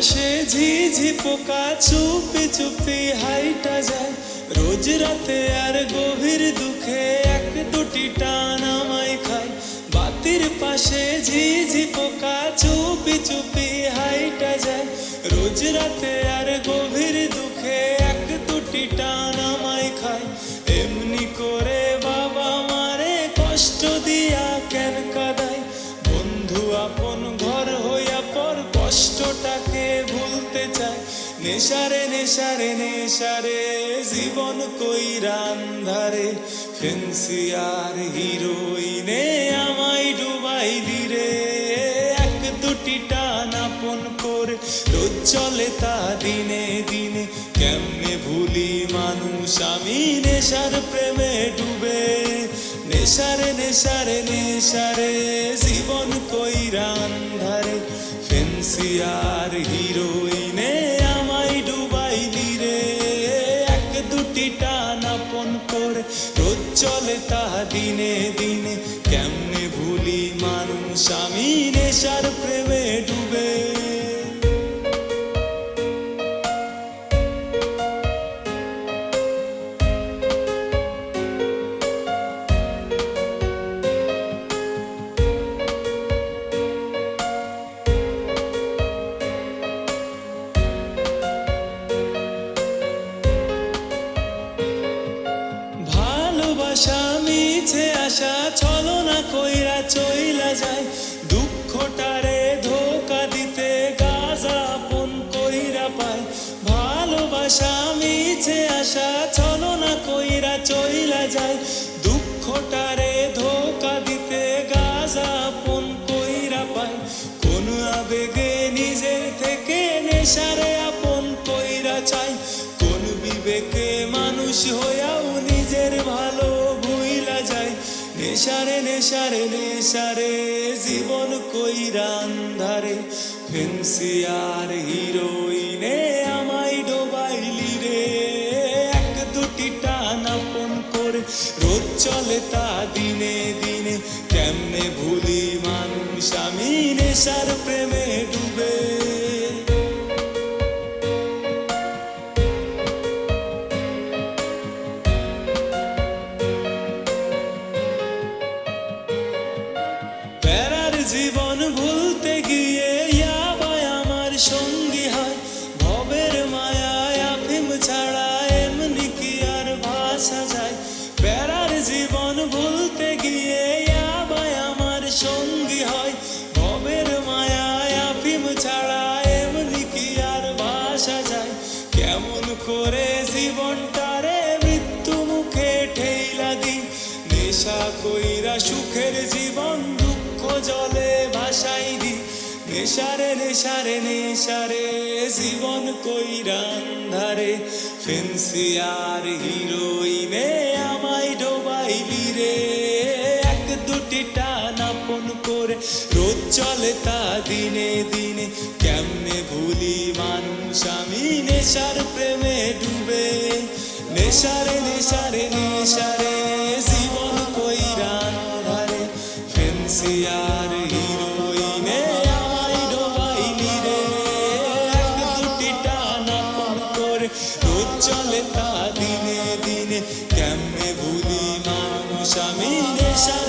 পাশে ঝিঝি পোকা চুপি চুপি হাইটা যায়। রোজ রাতে আর গভীর দুঃখে এক দুটি টান আমায় খায়। বাতির পাশে ঝিঝি পোকা চুপি চুপি হাইটা যায়। রোজ রাতে আর গভীর দুঃখে এক দুটি টান আমায় খায়। এমনি করে নেশারে নেশারে নেশারে জীবন কইরা আন্ধারে। ফেন্সিয়ার হিরোইনে আমায় ডুবাই দিরে এক দুটি টান আপন করে, রোজ চলে তা দিনে দিনে। কেমনে ভুলি মানুষ, আমি নেশার প্রেমে ডুবে। নেশারে নেশারে নেশারে জীবন কইরা আন্ধারে। ফেন্সিয়ার হিরোইনে দিনে কেমনে ভুলি মানুষ? আমি নেশার প্রেমে ভালোবাসা মিছে আশা, চলো না কইরা চইলা যায় দুঃখটারে ধোকা দিতে গাজা আপন কইরা পায় কোন আবেগে নিজের থেকে নেশারে আপন কইরা চাই। কোন বিবেকে মানুষ হইয়াও নিজের ভালো ভুইলা যায় নেশারে নেশারে নেশারে জীবন কইরা আন্ধারে। ফেন্সিয়ার হিরোইনে চলে তা দিনে দিনে। কেমনে ভুলি মানুষ, আমি নেশার প্রেমে ডুবে। প্যারার জীবন ভুলতে গিয়ে আমার সঙ্গী ভবের আফিম ছাড়া এমনি কি আর ভাষা করে জীবনটারে মৃত্যু মুখে ঠেইলা দি নেশা কইরা সুখের জীবন দুঃখ জলে ভাসাই দি নেশারে নেশারে নেশারে জীবন কইরা আন্ধারে আর হিরোইনে নেশারে নেশারে নেশারে জীবন কইরা ধারে ফেন্সি আর হিরোইনে আমায় ডোবাইলি রে। এক দুটি টানা পর করে রোজ চলে তা দিনে দিনে। কেমনে ভুলি মানুষ আমি নেশার